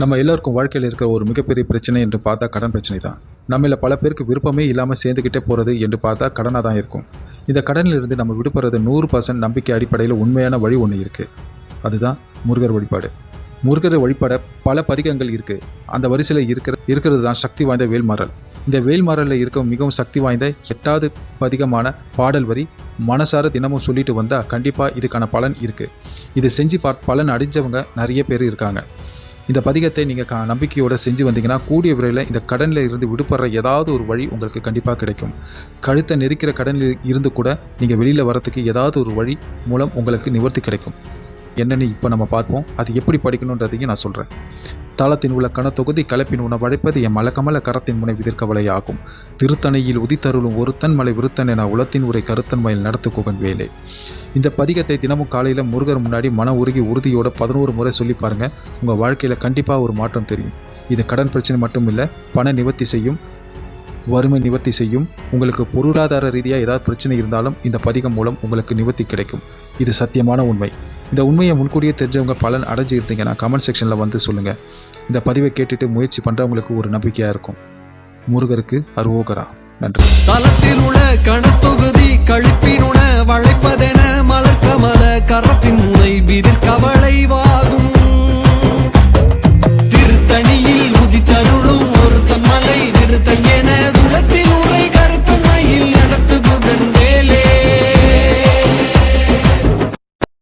நம்ம எல்லாருக்கும் வாழ்க்கையில் இருக்கிற ஒரு மிகப்பெரிய பிரச்சனை என்று பார்த்தா கடன் பிரச்சனை தான். நம்மள பல பேருக்கு விருப்பமே இல்லாமல் சேர்ந்துக்கிட்டே போகிறது என்று பார்த்தா கடனாக தான் இருக்கும். இந்த கடனில் இருந்து நம்ம விடுபடுறது நூறு பர்சன்ட் நம்பிக்கை அடிப்படையில் உண்மையான வழி ஒன்று இருக்குது அதுதான் முருகர் வழிபாடு. முருகர் வழிபாட பல பதிகங்கள் இருக்குது அந்த வரிசையில் இருக்கிற இருக்கிறது தான் சக்தி வாய்ந்த வேல்மாறல். இந்த வேல்மாறலில் இருக்க மிகவும் சக்தி வாய்ந்த எட்டாவது பதிகமான பாடல் வரி மனசார தினமும் சொல்லிட்டு வந்தால் கண்டிப்பாக இதுக்கான பலன் இருக்குது இது செஞ்சு பார்த்து பலன் அடைஞ்சவங்க நிறைய பேர் இருக்காங்க. இந்த பதிகத்தை நீங்கள் நம்பிக்கையோடு செஞ்சு வந்தீங்கன்னா கூடிய விரைவில் இந்த கடனில் இருந்து விடுபடுற ஏதாவது ஒரு வழி உங்களுக்கு கண்டிப்பாக கிடைக்கும். கழுத்தை நெரிக்கிற கடனில் இருந்து கூட நீங்கள் வெளியில் வரத்துக்கு ஏதாவது ஒரு வழி மூலம் உங்களுக்கு நிவர்த்தி கிடைக்கும். என்னென்னு இப்போ நம்ம பார்ப்போம். அது எப்படி படிக்கணுன்றதையும் நான் சொல்கிறேன் தாளத்தின் உள்ள கனத்தொகுதி கலப்பின் உண எம் என் மலக்கமல கரத்தின் முனை விதிர்க்கவலையாகும் திருத்தணையில் உதித்தருளும் ஒருத்தன் மலை விருத்தன் என உளத்தின் உரை கருத்தன் மயில் நடத்து குகன் வேலை. இந்த பதிகத்தை தினமும் காலையில் முருகர் முன்னாடி மன உருகி உறுதியோட பதினோரு முறை சொல்லி பாருங்கள் உங்கள் வாழ்க்கையில் கண்டிப்பாக ஒரு மாற்றம் தெரியும். இது கடன் பிரச்சனை மட்டும் இல்லை பண நிவர்த்தி செய்யும் வறுமை நிவர்த்தி செய்யும் உங்களுக்கு பொருளாதார ரீதியாக ஏதாவது பிரச்சனை இருந்தாலும் இந்த பதிகம் மூலம் உங்களுக்கு நிவர்த்தி கிடைக்கும். இது சத்தியமான உண்மை. இந்த உண்மையை முன்கூடியே தெரிஞ்சவங்க பலன் அடைஞ்சிருந்தீங்கன்னா கமெண்ட் செக்ஷனில் வந்து சொல்லுங்கள் இந்த பதிவை கேட்டுட்டு முயற்சி பண்ணுறவங்களுக்கு ஒரு நம்பிக்கையாக இருக்கும். முருகருக்கு அருவோகரா நன்றி. தளத்தில் உள்ள கணத்தொகுதி